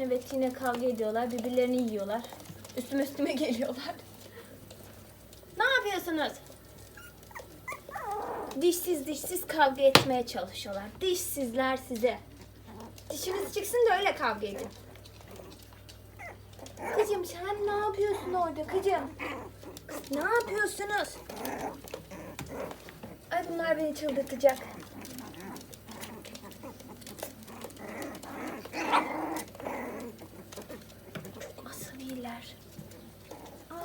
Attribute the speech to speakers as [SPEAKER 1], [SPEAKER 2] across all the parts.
[SPEAKER 1] Evet yine kavga ediyorlar. Birbirlerini yiyorlar. Üstüme üstüme geliyorlar. Ne yapıyorsunuz? Dişsiz dişsiz kavga etmeye çalışıyorlar. Dişsizler size. Dişiniz çıksın da öyle kavga edin. Kızım sen ne yapıyorsun orada kızım? Kız, ne yapıyorsunuz? Ay bunlar beni çıldırtacak.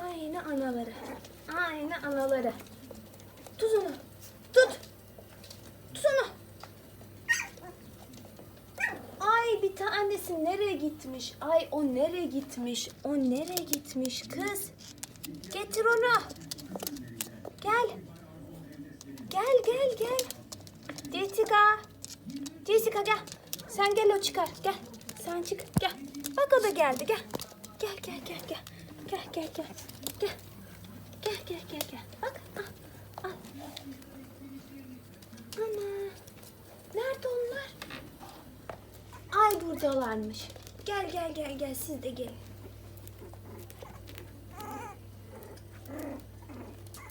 [SPEAKER 1] Aynı anaları. Aynı anaları. Tut onu. Tut. Tut onu. Ay bir tanesi nereye gitmiş? Ay o nereye gitmiş? O nereye gitmiş kız? Getir onu. Gel. Gel gel gel. Jessica. Jessica gel. Sen gel o çıkar. Gel. Sen çık. Gel. Bak o da geldi. Gel. Gel gel gel gel. Gel gel gel. Gel. Gel gel gel gel. Bak. Al. Al. Ana. Nerede onlar? Ay buradalarmış. Gel gel gel gel siz de gelin.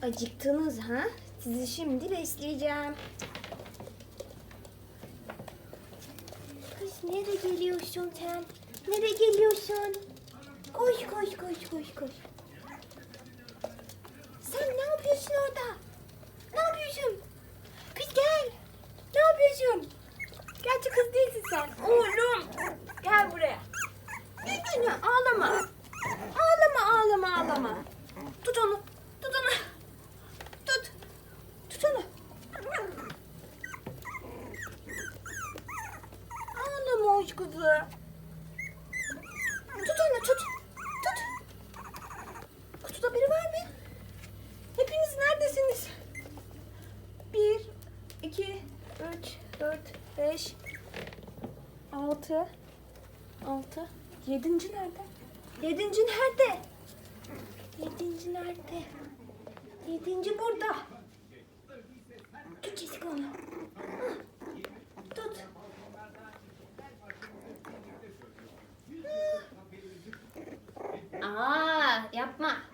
[SPEAKER 1] Acıktınız ha? Sizi şimdi besleyeceğim. Kız nereye geliyorsun sen? Nereye geliyorsun? Koş koş koş koş koş. Sen ne yapıyorsun orada? Ne yapıyorsun? Kız gel. Ne yapıyorsun? Gerçi kız değilsin sen. Oğlum. Gel buraya. Gel gel ağlama. Ağlama ağlama ağlama. Tut onu. Tut onu. Tut. Tut onu. Ağlama hoş kızı. Tut onu tut. Tut. Kutuda biri var mı? Neredesiniz? Bir, iki, üç, dört, beş, altı, altı. Yedinci nerede? Yedinci nerede? Yedinci nerede? Yedinci burada. Tut Jessica onu. Tut. Aa, yapma.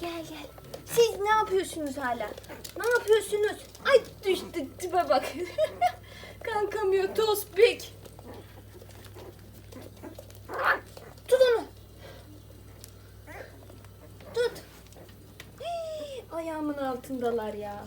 [SPEAKER 1] gel gel. Siz ne yapıyorsunuz hala? Ne yapıyorsunuz? Ay düştü tipe bak. Kankam yok tospik. Tut onu. Tut. Hii, ayağımın altındalar ya.